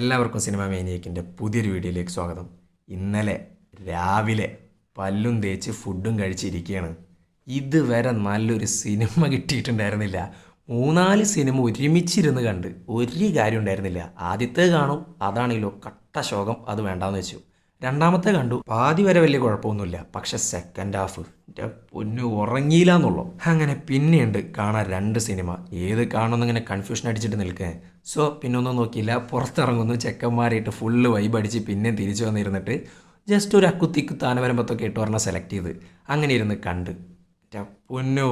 എല്ലാവർക്കും സിനിമ മേനിയക്കിന്റെ പുതിയൊരു വീഡിയോയിലേക്ക് സ്വാഗതം. ഇന്നലെ രാവിലെ പല്ലും തേച്ച് ഫുഡും കഴിച്ചിരിക്കുകയാണ്. ഇതുവരെ നല്ലൊരു സിനിമ കിട്ടിയിട്ടുണ്ടായിരുന്നില്ല. മൂന്നാൽ സിനിമ ഒരുമിച്ചിരുന്ന് കണ്ട് ഒരു കാര്യം ഉണ്ടായിരുന്നില്ല. ആദ്യത്തെ കാണും അതാണെങ്കിലോ കട്ട ശോകം അത് വേണ്ടാന്ന് വെച്ചു. രണ്ടാമത്തെ കണ്ടു പാതി വരെ വലിയ കുഴപ്പമൊന്നുമില്ല. പക്ഷെ സെക്കൻഡ് ഹാഫ് പൊന്നു ഉറങ്ങിയില്ല എന്നുള്ളൂ. അങ്ങനെ പിന്നെയുണ്ട് കാണാൻ രണ്ട് സിനിമ. ഏത് കാണുമെന്ന് ഇങ്ങനെ കൺഫ്യൂഷൻ അടിച്ചിട്ട് നിൽക്കുക സോ പിന്നെ ഒന്നും നോക്കിയില്ല. പുറത്തിറങ്ങുന്നു. ചെക്കന്മാരായിട്ട് ഫുള്ള് വൈബ് അടിച്ച് പിന്നെ തിരിച്ചു വന്നിരുന്നിട്ട് ജസ്റ്റ് ഒരു അക്കുത്തിക്ക് വരുമ്പോഴത്തൊക്കെ ഇട്ട് പറഞ്ഞാൽ സെലക്ട് ചെയ്ത് അങ്ങനെ ഇരുന്ന് കണ്ട്. പൊന്നോ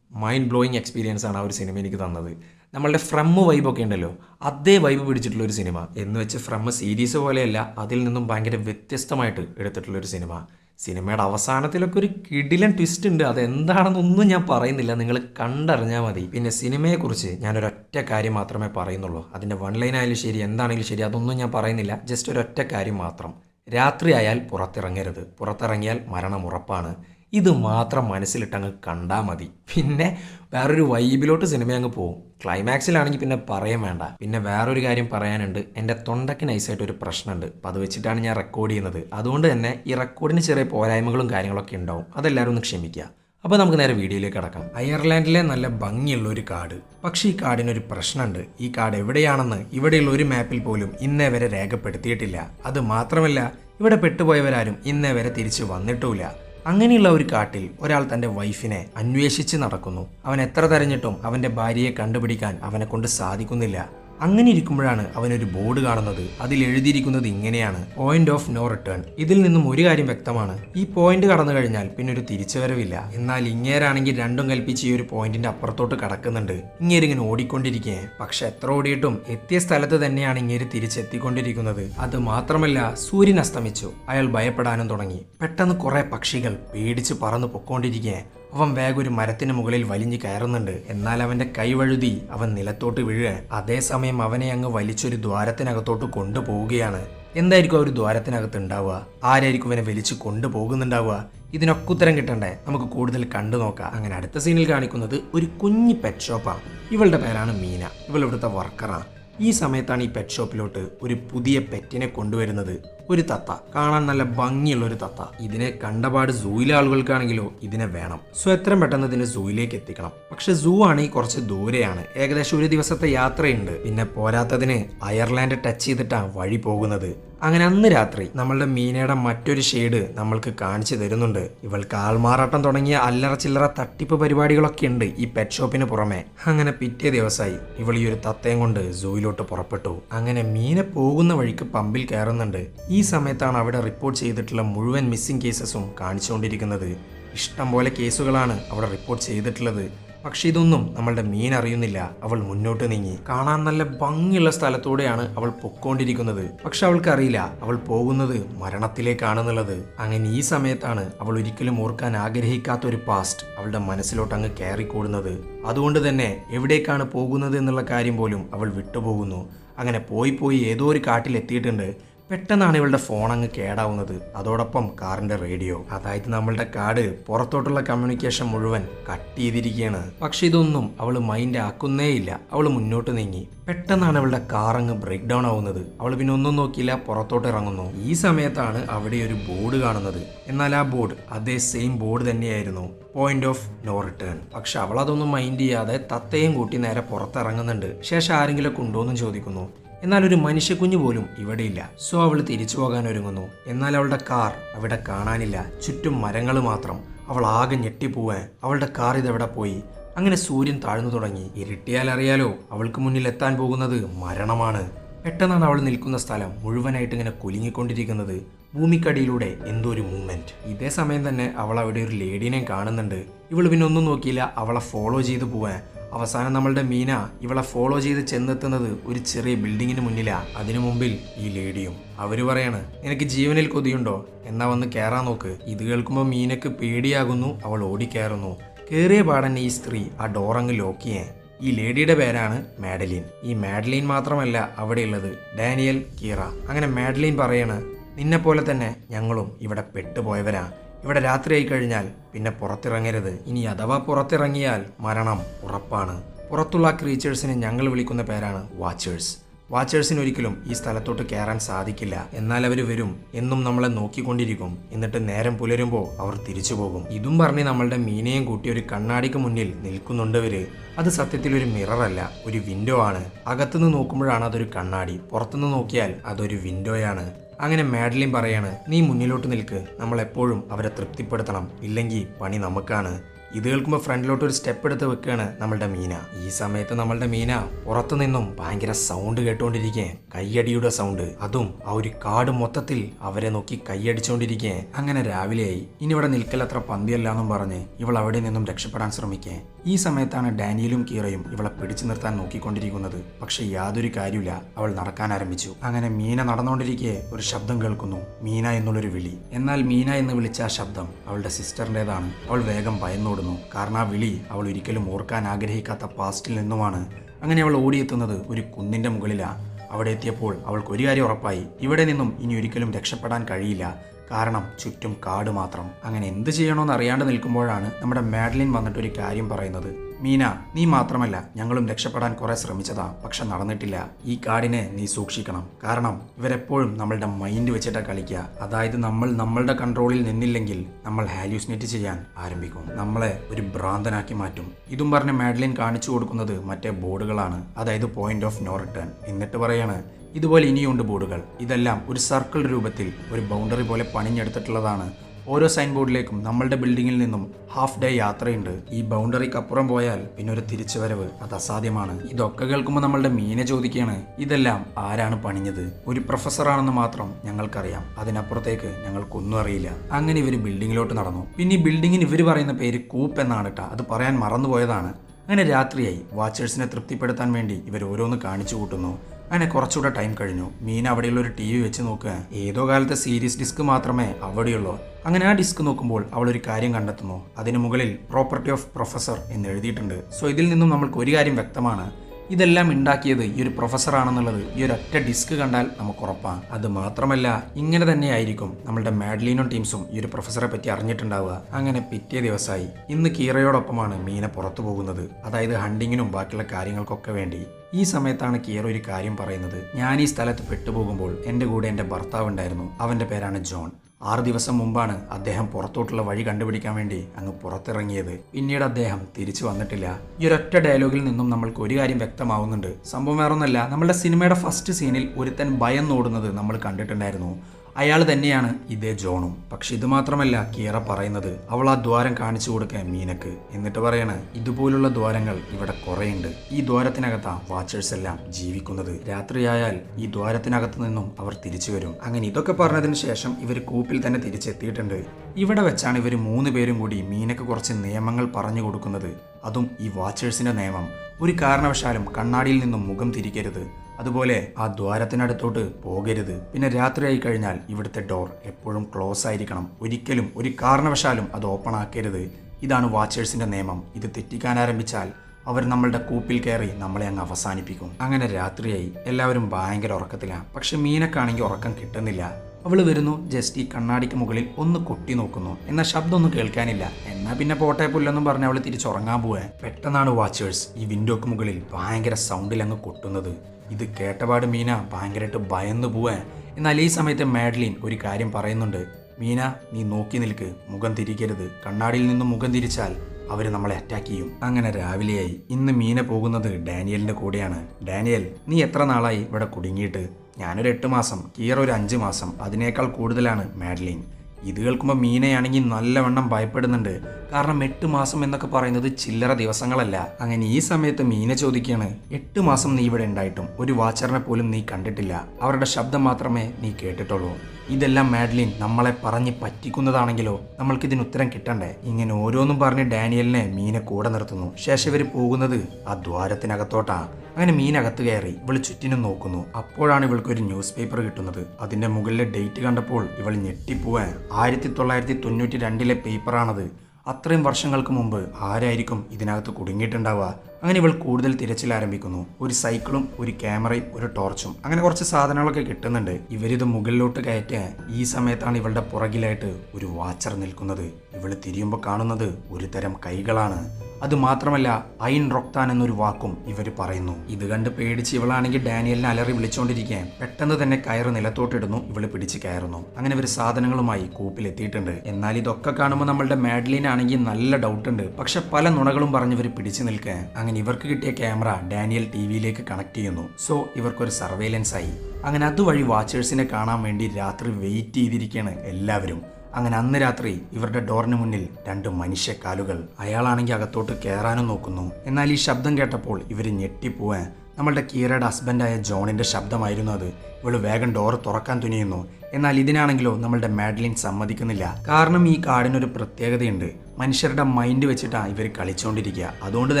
മൈൻഡ് ബ്ലോയിങ് എക്സ്പീരിയൻസ് ആണ് ആ ഒരു സിനിമ എനിക്ക് തന്നത്. നമ്മളുടെ ഫ്രം വൈബൊക്കെ ഉണ്ടല്ലോ. അതേ വൈബ് പിടിച്ചിട്ടുള്ള ഒരു സിനിമ എന്ന് വെച്ച് ഫ്രം സീരീസ് പോലെയല്ല അതിൽ നിന്നും ഭയങ്കര വ്യത്യസ്തമായിട്ട് എടുത്തിട്ടുള്ള ഒരു സിനിമ സിനിമയുടെ അവസാനത്തിലൊക്കെ ഒരു കിടിലൻ ട്വിസ്റ്റ് ഉണ്ട്. അതെന്താണെന്നൊന്നും ഞാൻ പറയുന്നില്ല. നിങ്ങൾ കണ്ടറിഞ്ഞാൽ മതി. പിന്നെ സിനിമയെക്കുറിച്ച് ഞാനൊരൊറ്റ കാര്യം മാത്രമേ പറയുന്നുള്ളൂ. അതിന്റെ വൺ ലൈൻ ശരി എന്താണെങ്കിലും ശരി അതൊന്നും ഞാൻ പറയുന്നില്ല. ജസ്റ്റ് ഒരൊറ്റ കാര്യം മാത്രം. രാത്രിയായാൽ പുറത്തിറങ്ങരുത്. പുറത്തിറങ്ങിയാൽ മരണം ഉറപ്പാണ്. ഇത് മാത്രം മനസ്സിലിട്ട് അങ്ങ് കണ്ടാൽ മതി. പിന്നെ വേറൊരു വൈബിലോട്ട് സിനിമ അങ്ങ് പോകും ക്ലൈമാക്സിലാണെങ്കിൽ പിന്നെ പറയാൻ വേണ്ട. പിന്നെ വേറൊരു കാര്യം പറയാനുണ്ട്. എന്റെ തൊണ്ടയ്ക്ക് നൈസായിട്ട് ഒരു പ്രശ്നമുണ്ട്. അപ്പോൾ അത് വെച്ചിട്ടാണ് ഞാൻ റെക്കോർഡ് ചെയ്യുന്നത്. അതുകൊണ്ട് തന്നെ ഈ റെക്കോർഡിന് ചെറിയ പോരായ്മകളും കാര്യങ്ങളൊക്കെ ഉണ്ടാവും. അതെല്ലാവരും ഒന്ന് ക്ഷമിക്കുക. അപ്പോൾ നമുക്ക് നേരെ വീഡിയോയിലേക്ക് കടക്കാം. അയർലാൻഡിലെ നല്ല ഭംഗിയുള്ള ഒരു കാട്. പക്ഷേ ഈ കാടിനൊരു പ്രശ്നമുണ്ട്. ഈ കാട് എവിടെയാണെന്ന് ഇവിടെയുള്ള ഒരു മാപ്പിൽ പോലും ഇന്നേ വരെ രേഖപ്പെടുത്തിയിട്ടില്ല. അത് മാത്രമല്ല ഇവിടെ പെട്ടുപോയവരാരും ഇന്നേ വരെ തിരിച്ചു വന്നിട്ടുമില്ല. അങ്ങനെയുള്ള ഒരു കാട്ടിൽ ഒരാൾ തന്റെ വൈഫിനെ അന്വേഷിച്ച് നടക്കുന്നു. അവൻ എത്ര തെരഞ്ഞിട്ടും അവന്റെ ഭാര്യയെ കണ്ടുപിടിക്കാൻ അവനെ കൊണ്ട് സാധിക്കുന്നില്ല. അങ്ങനെ ഇരിക്കുമ്പോഴാണ് അവനൊരു ബോർഡ് കാണുന്നത്. അതിൽ എഴുതിയിരിക്കുന്നത് ഇങ്ങനെയാണ്. പോയിന്റ് ഓഫ് നോ റിട്ടേൺ ഇതിൽ നിന്നും ഒരു കാര്യം വ്യക്തമാണ്. ഈ പോയിന്റ് കടന്നു കഴിഞ്ഞാൽ പിന്നെ ഒരു തിരിച്ചുവരവില്ല. എന്നാൽ ഇങ്ങേരാണെങ്കിൽ രണ്ടും കൽപ്പിച്ച് ഈ ഒരു പോയിന്റിന്റെ അപ്പുറത്തോട്ട് കടക്കുന്നുണ്ട്. ഇങ്ങനെ ഓടിക്കൊണ്ടിരിക്കേ. പക്ഷെ എത്ര ഓടിയിട്ടും എത്തിയ സ്ഥലത്ത് തന്നെയാണ് ഇങ്ങേര് തിരിച്ചെത്തിക്കൊണ്ടിരിക്കുന്നത്. അത് മാത്രമല്ല സൂര്യൻ അസ്തമിച്ചു. അയാൾ ഭയപ്പെടാനും തുടങ്ങി. പെട്ടെന്ന് കുറെ പക്ഷികൾ പേടിച്ച് പറന്ന് പൊക്കോണ്ടിരിക്കേ. അവൻ വേഗം ഒരു മരത്തിന് മുകളിൽ വലിഞ്ഞു കയറുന്നുണ്ട്. എന്നാൽ അവന്റെ കൈവഴുതി അവൻ നിലത്തോട്ട് വീഴുക അതേസമയം അവനെ അങ്ങ് വലിച്ചൊരു ദ്വാരത്തിനകത്തോട്ട് കൊണ്ടുപോവുകയാണ്. എന്തായിരിക്കും ഒരു ദ്വാരത്തിനകത്ത് ഉണ്ടാവുക? ആരായിരിക്കും ഇവനെ വലിച്ചു കൊണ്ടുപോകുന്നുണ്ടാവുക? ഇതിനൊക്കെ ഉത്തരം കിട്ടണ്ടേ? നമുക്ക് കൂടുതൽ കണ്ടു നോക്കാം. അങ്ങനെ അടുത്ത സീനിൽ കാണിക്കുന്നത് ഒരു കുഞ്ഞി പെറ്റ് ഷോപ്പാണ് ഇവളുടെ പേരാണ് മീന. ഇവൾ ഇവിടുത്തെ വർക്കറാണ് ഈ സമയത്താണ് ഈ പെറ്റ് ഷോപ്പിലോട്ട് ഒരു പുതിയ പെറ്റിനെ കൊണ്ടുവരുന്നത്. ഒരു തത്ത. കാണാൻ നല്ല ഭംഗിയുള്ള ഒരു തത്ത. ഇതിനെ കണ്ടപാട് സൂയിലെ ആളുകൾക്കാണെങ്കിലോ ഇതിനെ വേണം. സോ എത്രയും പെട്ടെന്ന് ഇതിനെ സൂയിലേക്ക് എത്തിക്കണം. പക്ഷെ സൂ ആണെങ്കിൽ കുറച്ച് ദൂരെയാണ്. ഏകദേശം ഒരു ദിവസത്തെ യാത്രയുണ്ട്. പിന്നെ പോരാത്തതിന് അയർലാൻഡ് ടച്ച് ചെയ്തിട്ടാണ് വഴി പോകുന്നത്. അങ്ങനെ അന്ന് രാത്രി നമ്മളുടെ മീനയുടെ മറ്റൊരു ഷെയ്ഡ് നമ്മൾക്ക് കാണിച്ചു തരുന്നുണ്ട്. ഇവൾക്ക് ആൾമാറാട്ടം തുടങ്ങിയ അല്ലറ ചില്ലറ തട്ടിപ്പ് പരിപാടികളൊക്കെ ഉണ്ട് ഈ പെറ്റ് ഷോപ്പിന് പുറമെ. അങ്ങനെ പിറ്റേ ദിവസമായി ഇവൾ ഈ ഒരു തത്തയും കൊണ്ട് സൂയിലോട്ട് പുറപ്പെട്ടു. അങ്ങനെ മീനെ പോകുന്ന വഴിക്ക് പമ്പിൽ കയറുന്നുണ്ട്. ഈ സമയത്താണ് അവിടെ റിപ്പോർട്ട് ചെയ്തിട്ടുള്ള മുഴുവൻ മിസ്സിംഗ് കേസസും കാണിച്ചുകൊണ്ടിരിക്കുന്നത്. ഇഷ്ടം പോലെ കേസുകളാണ് അവിടെ റിപ്പോർട്ട് ചെയ്തിട്ടുള്ളത്. പക്ഷെ ഇതൊന്നും നമ്മളുടെ മീൻ അറിയുന്നില്ല. അവൾ മുന്നോട്ട് നീങ്ങി. കാണാൻ നല്ല ഭംഗിയുള്ള സ്ഥലത്തൂടെയാണ് അവൾ പൊക്കോണ്ടിരിക്കുന്നത്. പക്ഷെ അവൾക്ക് അറിയില്ല. അവൾ പോകുന്നത് മരണത്തിലേക്കാണെന്നുള്ളത്. അങ്ങനെ ഈ സമയത്താണ് അവൾ ഒരിക്കലും ഓർക്കാൻ ആഗ്രഹിക്കാത്ത ഒരു പാസ്റ്റ് അവളുടെ മനസ്സിലോട്ട് അങ്ങ് കയറിക്കൂടുന്നത്. അതുകൊണ്ട് തന്നെ എവിടേക്കാണ് പോകുന്നത് എന്നുള്ള കാര്യം പോലും അവൾ വിട്ടുപോകുന്നു. അങ്ങനെ പോയി പോയി ഏതോ ഒരു കാട്ടിൽ എത്തിയിട്ടുണ്ട് പെട്ടെന്നാണ് ഇവളുടെ ഫോൺ അങ്ങ് കേടാവുന്നത്. അതോടൊപ്പം കാറിന്റെ റേഡിയോ അതായത് നമ്മളുടെ കാർഡ് പുറത്തോട്ടുള്ള കമ്മ്യൂണിക്കേഷൻ മുഴുവൻ കട്ട് ചെയ്തിരിക്കുകയാണ്. പക്ഷെ ഇതൊന്നും അവൾ മൈൻഡ് ആക്കുന്നേയില്ല. അവൾ മുന്നോട്ട് നീങ്ങി. പെട്ടെന്നാണ് അവളുടെ കാർ അങ്ങ് ബ്രേക്ക് ഡൗൺ ആവുന്നത്. അവൾ പിന്നെ ഒന്നും നോക്കിയില്ല പുറത്തോട്ട് ഇറങ്ങുന്നു. ഈ സമയത്താണ് അവിടെ ഒരു ബോർഡ് കാണുന്നത്. എന്നാൽ ആ ബോർഡ് അതേ സെയിം ബോർഡ് തന്നെയായിരുന്നു. പോയിന്റ് ഓഫ് നോ റിട്ടേൺ പക്ഷെ അവൾ അതൊന്നും മൈൻഡ് ചെയ്യാതെ തത്തയും കൂട്ടി നേരെ പുറത്തിറങ്ങുന്നുണ്ട്. ശേഷം ആരെങ്കിലും ഉണ്ടോ എന്ന് ചോദിക്കുന്നു. എന്നാൽ ഒരു മനുഷ്യക്കുഞ്ഞു പോലും ഇവിടെയില്ല. സോ അവൾ തിരിച്ചു പോകാൻ ഒരുങ്ങുന്നു. എന്നാൽ അവളുടെ കാർ അവിടെ കാണാനില്ല. ചുറ്റും മരങ്ങൾ മാത്രം. അവൾ ആകെ ഞെട്ടിപ്പോവാൻ അവളുടെ കാർ ഇതെവിടെ പോയി? അങ്ങനെ സൂര്യൻ താഴ്ന്നു തുടങ്ങി. ഇരുട്ടിയാൽ അറിയാലോ അവൾക്ക് മുന്നിൽ എത്താൻ പോകുന്നത് മരണമാണ്. പെട്ടെന്നാണ് അവൾ നിൽക്കുന്ന സ്ഥലം മുഴുവനായിട്ട് ഇങ്ങനെ കുലുങ്ങിക്കൊണ്ടിരിക്കുന്നത്. ഭൂമിക്കടിയിലൂടെ എന്തോ ഒരു മൂവ്മെന്റ് ഇതേ സമയം തന്നെ അവൾ അവിടെ ഒരു ലേഡീനെ കാണുന്നുണ്ട്. ഇവൾ പിന്നെ ഒന്നും നോക്കിയില്ല. അവളെ ഫോളോ ചെയ്തു പോവാൻ. അവസാനം നമ്മളുടെ മീന ഇവളെ ഫോളോ ചെയ്ത് ചെന്നെത്തുന്നത് ഒരു ചെറിയ ബിൽഡിങ്ങിന് മുന്നിലാണ് അതിനു മുമ്പിൽ ഈ ലേഡിയും. അവർ പറയാണ് എനിക്ക് ജീവനിൽ കൊതിയുണ്ടോ? എന്നാ വന്ന് കയറാൻ നോക്ക്. ഇത് കേൾക്കുമ്പോൾ മീനക്ക് പേടിയാകുന്നു അവൾ ഓടിക്കയറുന്നു. കയറിയ പാടന്നെ ഈ സ്ത്രീ ആ ഡോറങ്ങ് ലോക്ക് ചെയ്യാൻ ഈ ലേഡിയുടെ പേരാണ് മാഡലിൻ. ഈ മാഡലിൻ മാത്രമല്ല അവിടെയുള്ളത് ഡാനിയൽ കീറ. അങ്ങനെ മാഡലിൻ പറയാണ് നിന്നെ പോലെ തന്നെ ഞങ്ങളും ഇവിടെ പെട്ടുപോയവരാ. ഇവിടെ രാത്രിയായി കഴിഞ്ഞാൽ പിന്നെ പുറത്തിറങ്ങരുത്. ഇനി അഥവാ പുറത്തിറങ്ങിയാൽ മരണം ഉറപ്പാണ്. പുറത്തുള്ള ക്രീച്ചേഴ്സിനെ ഞങ്ങൾ വിളിക്കുന്ന പേരാണ് വാച്ചേഴ്സ് വാച്ചേഴ്സിന് ഒരിക്കലും ഈ സ്ഥലത്തോട്ട് കയറാൻ സാധിക്കില്ല. എന്നാൽ അവർ വരും. എന്നും നമ്മളെ നോക്കിക്കൊണ്ടിരിക്കും. എന്നിട്ട് നേരം പുലരുമ്പോൾ അവർ തിരിച്ചു പോകും. ഇതും പറഞ്ഞ് നമ്മളുടെ മീനയും കൂട്ടി ഒരു കണ്ണാടിക്ക് മുന്നിൽ നിൽക്കുന്നുണ്ടവര് അത് സത്യത്തിൽ ഒരു മിററല്ല ഒരു വിൻഡോ ആണ്. അകത്തുനിന്ന് നോക്കുമ്പോഴാണ് അതൊരു കണ്ണാടി. പുറത്തുനിന്ന് നോക്കിയാൽ അതൊരു വിൻഡോയാണ് അങ്ങനെ മാഡലിൻ പറയാണ് നീ മുന്നിലോട്ട് നിൽക്ക്. നമ്മൾ എപ്പോഴും അവരെ തൃപ്തിപ്പെടുത്തണം. ഇല്ലെങ്കിൽ പണി നമുക്കാണ്. ഇത് കേൾക്കുമ്പോൾ ഫ്രണ്ടിലോട്ട് ഒരു സ്റ്റെപ്പ് എടുത്ത് വെക്കുകയാണ് നമ്മളുടെ മീന. ഈ സമയത്ത് നമ്മളുടെ മീന പുറത്തു നിന്നും ഭയങ്കര സൗണ്ട് കേട്ടുകൊണ്ടിരിക്കേ കയ്യടിയുടെ സൗണ്ട് അതും ആ ഒരു കാട് മൊത്തത്തിൽ അവരെ നോക്കി കൈയടിച്ചുകൊണ്ടിരിക്കേ അങ്ങനെ രാവിലെയായി. ഇനി ഇവിടെ നിൽക്കൽ അത്ര പന്തിയല്ല എന്നും പറഞ്ഞ് ഇവൾ അവിടെ നിന്നും രക്ഷപ്പെടാൻ ശ്രമിക്കേ. ഈ സമയത്താണ് ഡാനിയലും കീറയും ഇവളെ പിടിച്ചു നിർത്താൻ നോക്കിക്കൊണ്ടിരിക്കുന്നത്. പക്ഷെ യാതൊരു കാര്യമില്ല അവൾ നടക്കാൻ ആരംഭിച്ചു. അങ്ങനെ മീന നടന്നുകൊണ്ടിരിക്കെ ഒരു ശബ്ദം കേൾക്കുന്നു. മീന എന്നുള്ളൊരു വിളി. എന്നാൽ മീന എന്ന് വിളിച്ച ആ ശബ്ദം അവളുടെ സിസ്റ്ററിന്റെതാണ് അവൾ വേഗം ഭയന്നോടുന്നു കാരണം ആ വിളി അവൾ ഒരിക്കലും ഓർക്കാൻ ആഗ്രഹിക്കാത്ത പാസ്റ്റിൽ നിന്നുമാണ്. അങ്ങനെ അവൾ ഓടിയെത്തുന്നത് ഒരു കുന്നിന്റെ മുകളിലാണ് അവിടെ എത്തിയപ്പോൾ അവൾക്ക് ഒരു കാര്യം ഉറപ്പായി. ഇവിടെ നിന്നും ഇനി ഒരിക്കലും രക്ഷപ്പെടാൻ കഴിയില്ല. കാരണം ചുറ്റും കാട് മാത്രം. അങ്ങനെ എന്ത് ചെയ്യണമെന്ന് അറിയാണ്ട് നിൽക്കുമ്പോഴാണ് നമ്മുടെ മാഡ്ലിൻ വന്നിട്ട് ഒരു കാര്യം പറയുന്നത്. മീന നീ മാത്രമല്ല ഞങ്ങളും രക്ഷപ്പെടാൻ കുറെ ശ്രമിച്ചതാ. പക്ഷെ നടന്നിട്ടില്ല. ഈ കാടിനെ നീ സൂക്ഷിക്കണം. കാരണം ഇവരെപ്പോഴും നമ്മളുടെ മൈൻഡ് വെച്ചിട്ടാ കളിക്കുക അതായത് നമ്മൾ നമ്മളുടെ കൺട്രോളിൽ നിന്നില്ലെങ്കിൽ നമ്മൾ ഹാലൂസിനേറ്റ് ചെയ്യാൻ ആരംഭിക്കും. നമ്മളെ ഒരു ഭ്രാന്തനാക്കി മാറ്റും. ഇതും പറഞ്ഞ് മാഡ്ലിൻ കാണിച്ചു കൊടുക്കുന്നത് മറ്റേ ബോർഡുകളാണ്. അതായത് പോയിന്റ് ഓഫ് നോ റിട്ടേൺ എന്നിട്ട് പറയാണ് ഇതുപോലെ ഇനിയുണ്ട് ബോർഡുകൾ. ഇതെല്ലാം ഒരു സർക്കിൾ രൂപത്തിൽ ഒരു ബൗണ്ടറി പോലെ പണിഞ്ഞെടുത്തിട്ടുള്ളതാണ്. ഓരോ സൈൻ ബോർഡിലേക്കും നമ്മളുടെ ബിൽഡിങ്ങിൽ നിന്നും ഹാഫ് ഡേ യാത്രയുണ്ട്. ഈ ബൗണ്ടറിക്ക് അപ്പുറം പോയാൽ പിന്നെ ഒരു തിരിച്ചുവരവ്. അത് അസാധ്യമാണ്. ഇതൊക്കെ കേൾക്കുമ്പോൾ നമ്മളുടെ മീനെ ചോദിക്കുകയാണ് ഇതെല്ലാം ആരാണ് പണിഞ്ഞത്? ഒരു പ്രൊഫസറാണെന്ന് മാത്രം ഞങ്ങൾക്കറിയാം. അതിനപ്പുറത്തേക്ക് ഞങ്ങൾക്കൊന്നും അറിയില്ല. അങ്ങനെ ഇവർ ബിൽഡിങ്ങിലോട്ട് നടന്നു. പിന്നെ ഈ ബിൽഡിങ്ങിന് ഇവർ പറയുന്ന പേര് കൂപ്പ് എന്നാണ് കേട്ടോ അത് പറയാൻ മറന്നുപോയതാണ്. അങ്ങനെ രാത്രിയായി. വാച്ചേഴ്സിനെ തൃപ്തിപ്പെടുത്താൻ വേണ്ടി ഇവർ ഓരോന്ന് കാണിച്ചു കൂട്ടുന്നു. അങ്ങനെ കുറച്ചുകൂടെ ടൈം കഴിഞ്ഞു. മീൻ അവിടെയുള്ള ഒരു ടി വി വെച്ച് നോക്കുക. ഏതോ കാലത്തെ സീരീസ് ഡിസ്ക് മാത്രമേ അവിടെയുള്ളൂ. അങ്ങനെ ആ ഡിസ്ക് നോക്കുമ്പോൾ അവൾ ഒരു കാര്യം കണ്ടെത്തുന്നു. അതിന് മുകളിൽ പ്രോപ്പർട്ടി ഓഫ് പ്രൊഫസർ എന്ന് എഴുതിയിട്ടുണ്ട്. സോ ഇതിൽ നിന്നും നമ്മൾക്ക് ഒരു കാര്യം വ്യക്തമാണ്. ഇതെല്ലാം ഉണ്ടാക്കിയത് ഈ ഒരു പ്രൊഫസറാണെന്നുള്ളത് ഈ ഒരു ഒറ്റ ഡിസ്ക് കണ്ടാൽ നമുക്ക് ഉറപ്പാണ്. അത് മാത്രമല്ല ഇങ്ങനെ തന്നെ ആയിരിക്കും നമ്മളുടെ മാഡ്ലിനോ ടീംസും ഈ ഒരു പ്രൊഫസറെ പറ്റി അറിഞ്ഞിട്ടുണ്ടാവുക. അങ്ങനെ പിറ്റേ ദിവസമായി ഇന്ന് കീറയോടൊപ്പമാണ് മീന പുറത്തു പോകുന്നത്. അതായത് ഹണ്ടിങ്ങിനും ബാക്കിയുള്ള കാര്യങ്ങൾക്കൊക്കെ വേണ്ടി. ഈ സമയത്താണ് കീറ ഒരു കാര്യം പറയുന്നത്. ഞാൻ ഈ സ്ഥലത്ത് പെട്ടുപോകുമ്പോൾ എന്റെ കൂടെ എന്റെ ഭർത്താവ് ഉണ്ടായിരുന്നു. അവന്റെ പേരാണ് ജോൺ. ആറ് ദിവസം മുമ്പാണ് അദ്ദേഹം പുറത്തോട്ടുള്ള വഴി കണ്ടുപിടിക്കാൻ വേണ്ടി അങ്ങ് പുറത്തിറങ്ങിയത്. പിന്നീട് അദ്ദേഹം തിരിച്ചു വന്നിട്ടില്ല. ഈ ഒരൊറ്റ ഡയലോഗിൽ നിന്നും നമ്മൾക്ക് ഒരു കാര്യം വ്യക്തമാവുന്നുണ്ട്. സംഭവം വേറൊന്നല്ല നമ്മളുടെ സിനിമയുടെ ഫസ്റ്റ് സീനിൽ ഒരുത്തൻ ഭയം നോടുന്നത് നമ്മൾ കണ്ടിട്ടുണ്ടായിരുന്നു. അയാൾ തന്നെയാണ് ഇതേ ജോണും. പക്ഷെ ഇത് മാത്രമല്ല കീറ പറയുന്നത് അവൾ ആ ദ്വാരം കാണിച്ചു കൊടുക്കാൻ മീനക്ക്. എന്നിട്ട് പറയാണ് ഇതുപോലുള്ള ദ്വാരങ്ങൾ ഇവിടെ കുറേയുണ്ട്. ഈ ദ്വാരത്തിനകത്താ വാച്ചേഴ്സ് എല്ലാം ജീവിക്കുന്നത്. രാത്രിയായാൽ ഈ ദ്വാരത്തിനകത്ത് നിന്നും അവർ തിരിച്ചു വരും. അങ്ങനെ ഇതൊക്കെ പറഞ്ഞതിന് ശേഷം ഇവർ കൂപ്പിൽ തന്നെ തിരിച്ചെത്തിയിട്ടുണ്ട്. ഇവിടെ വെച്ചാണ് ഇവർ മൂന്ന് പേരും കൂടി മീനക്ക് കുറച്ച് നിയമങ്ങൾ പറഞ്ഞു കൊടുക്കുന്നത്. അതും ഈ വാച്ചേഴ്സിന്റെ നിയമം. ഒരു കാരണവശാലും കണ്ണാടിയിൽ നിന്നും മുഖം തിരിക്കരുത്. അതുപോലെ ആ ദ്വാരത്തിനടുത്തോട്ട് പോകരുത്. പിന്നെ രാത്രിയായി കഴിഞ്ഞാൽ ഇവിടുത്തെ ഡോർ എപ്പോഴും ക്ലോസ് ആയിരിക്കണം. ഒരിക്കലും ഒരു കാരണവശാലും അത് ഓപ്പൺ ആക്കരുത്. ഇതാണ് വാച്ചേഴ്സിന്റെ നിയമം. ഇത് തെറ്റിക്കാൻ ആരംഭിച്ചാൽ അവർ നമ്മളുടെ കൂപ്പിൽ കയറി നമ്മളെ അങ്ങ് അവസാനിപ്പിക്കും. അങ്ങനെ രാത്രിയായി. എല്ലാവരും ഭയങ്കര ഉറക്കത്തിലാണ് പക്ഷെ മീനക്കാണെങ്കിൽ ഉറക്കം കിട്ടുന്നില്ല. അവൾ വരുന്നു. ജസ്റ്റ് ഈ കണ്ണാടിക്ക് മുകളിൽ ഒന്ന് കൊട്ടി നോക്കുന്നു. എന്നാൽ ശബ്ദമൊന്നും കേൾക്കാനില്ല. എന്നാ പിന്നെ പോട്ടെ പുല്ലെന്നും പറഞ്ഞ് അവൾ തിരിച്ചുറങ്ങാൻ പോവാൻ പെട്ടെന്നാണ് വാച്ചേഴ്സ് ഈ വിൻഡോക്ക് മുകളിൽ ഭയങ്കര സൗണ്ടിൽ അങ്ങ് കൊട്ടുന്നത്. ഇത് കേട്ടപാട് മീന ഭയങ്കരമായിട്ട് ഭയന്നു പോവാൻ എന്നാൽ ഈ സമയത്ത് മാഡ്ലിൻ ഒരു കാര്യം പറയുന്നുണ്ട്. മീന നീ നോക്കി നിൽക്ക്. മുഖം തിരിക്കരുത്. കണ്ണാടിയിൽ നിന്നും മുഖം തിരിച്ചാൽ അവർ നമ്മളെ അറ്റാക്ക് ചെയ്യും. അങ്ങനെ രാവിലെയായി. ഇന്ന് മീന പോകുന്നത് ഡാനിയലിന്റെ കൂടെയാണ്. ഡാനിയൽ നീ എത്ര നാളായി ഇവിടെ കുടുങ്ങിയിട്ട്? ഞാനൊരു എട്ട് മാസം കീറൊരു അഞ്ച് മാസം. അതിനേക്കാൾ കൂടുതലാണ് മാഡ്ലിൻ. ഇത് കേൾക്കുമ്പോൾ മീനയാണെങ്കിൽ നല്ലവണ്ണം ഭയപ്പെടുന്നുണ്ട്. കാരണം എട്ട് മാസം എന്നൊക്കെ പറയുന്നത് ചില്ലറ ദിവസങ്ങളല്ല. അങ്ങനെ ഈ സമയത്ത് മീന ചോദിക്കുകയാണ് എട്ട് മാസം നീ ഇവിടെ ഉണ്ടായിട്ടും? ഒരു വാച്ചറിനെ പോലും നീ കണ്ടിട്ടില്ല. അവരുടെ ശബ്ദം മാത്രമേ നീ കേട്ടിട്ടുള്ളൂ. ഇതെല്ലാം മാഡ്ലിൻ നമ്മളെ പറഞ്ഞ് പറ്റിക്കുന്നതാണെങ്കിലോ? നമ്മൾക്കിതിന് ഉത്തരം കിട്ടണ്ടേ? ഇങ്ങനെ ഓരോന്നും പറഞ്ഞ് ഡാനിയലിനെ മീനെ കൂടെ നിർത്തുന്നു. ശേഷം ഇവർ പോകുന്നത് ആ ദ്വാരത്തിനകത്തോട്ടാ. അങ്ങനെ മീനകത്ത് കയറി ഇവൾ ചുറ്റിനും നോക്കുന്നു. അപ്പോഴാണ് ഇവൾക്ക് ഒരു ന്യൂസ് പേപ്പർ കിട്ടുന്നത്. അതിന്റെ മുകളിലെ ഡേറ്റ് കണ്ടപ്പോൾ ഇവൾ ഞെട്ടിപ്പോവാൻ ആയിരത്തി തൊള്ളായിരത്തി തൊണ്ണൂറ്റി രണ്ടിലെ പേപ്പറാണത് അത്രയും വർഷങ്ങൾക്ക് മുമ്പ് ആരായിരിക്കും ഇതിനകത്ത് കുടുങ്ങിയിട്ടുണ്ടാവുക? അങ്ങനെ ഇവൾ കൂടുതൽ തിരച്ചിൽ ആരംഭിക്കുന്നു. ഒരു സൈക്കിളും ഒരു ക്യാമറയും ഒരു ടോർച്ചും അങ്ങനെ കുറച്ച് സാധനങ്ങളൊക്കെ കിട്ടുന്നുണ്ട്. ഇവരിത് മുകളിലോട്ട് കയറ്റാൻ ഈ സമയത്താണ് ഇവളുടെ പുറകിലായിട്ട് ഒരു വാച്ചർ നിൽക്കുന്നത്. ഇവൾ തിരിയുമ്പോൾ കാണുന്നത് ഒരു തരം കൈകളാണ്. അത് മാത്രമല്ല ഐൻ റൊക്താൻ എന്നൊരു വാക്കും ഇവർ പറയുന്നു. ഇത് കണ്ട് പേടിച്ച് ഇവളാണെങ്കിൽ ഡാനിയലിനെ അലറി വിളിച്ചുകൊണ്ടിരിക്കാൻ പെട്ടെന്ന് തന്നെ കയറ് നിലത്തോട്ടിടുന്നു ഇവൾ പിടിച്ച് കയറുന്നു. അങ്ങനെ ഇവർ സാധനങ്ങളുമായി കൂപ്പിലെത്തിയിട്ടുണ്ട്. എന്നാൽ ഇതൊക്കെ കാണുമ്പോൾ നമ്മളുടെ മാഡ്ലിൻ ആണെങ്കിൽ നല്ല ഡൗട്ട് ഉണ്ട് പക്ഷെ പല നുണകളും പറഞ്ഞ് ഇവർ പിടിച്ചു നിൽക്കാൻ അങ്ങനെ ഇവർക്ക് കിട്ടിയ ക്യാമറ ഡാനിയൽ ടി വിയിലേക്ക് കണക്ട് ചെയ്യുന്നു. സോ ഇവർക്കൊരു സർവേലൻസ് ആയി അങ്ങനെ അതുവഴി വാച്ചേഴ്സിനെ കാണാൻ വേണ്ടി രാത്രി വെയിറ്റ് ചെയ്തിരിക്കുകയാണ് എല്ലാവരും. അങ്ങനെ അന്ന് രാത്രി ഇവരുടെ ഡോറിന് മുന്നിൽ രണ്ട് മനുഷ്യ കാലുകൾ അയാളാണെങ്കിൽ അകത്തോട്ട് കയറാനും നോക്കുന്നു. എന്നാൽ ഈ ശബ്ദം കേട്ടപ്പോൾ ഇവർ ഞെട്ടിപ്പോവാൻ നമ്മളുടെ കീരയുടെ ഹസ്ബൻഡായ ജോണിന്റെ ശബ്ദമായിരുന്നു അത്. ഇവൾ വേഗം ഡോർ തുറക്കാൻ തുനിയുന്നു. എന്നാൽ ഇതിനാണെങ്കിലോ നമ്മളുടെ മാഡ്ലിൻ സമ്മതിക്കുന്നില്ല. കാരണം ഈ കാടിനൊരു പ്രത്യേകതയുണ്ട്. മനുഷ്യരുടെ മൈൻഡ് വെച്ചിട്ടാണ് ഇവർ കളിച്ചുകൊണ്ടിരിക്കുക അതുകൊണ്ട്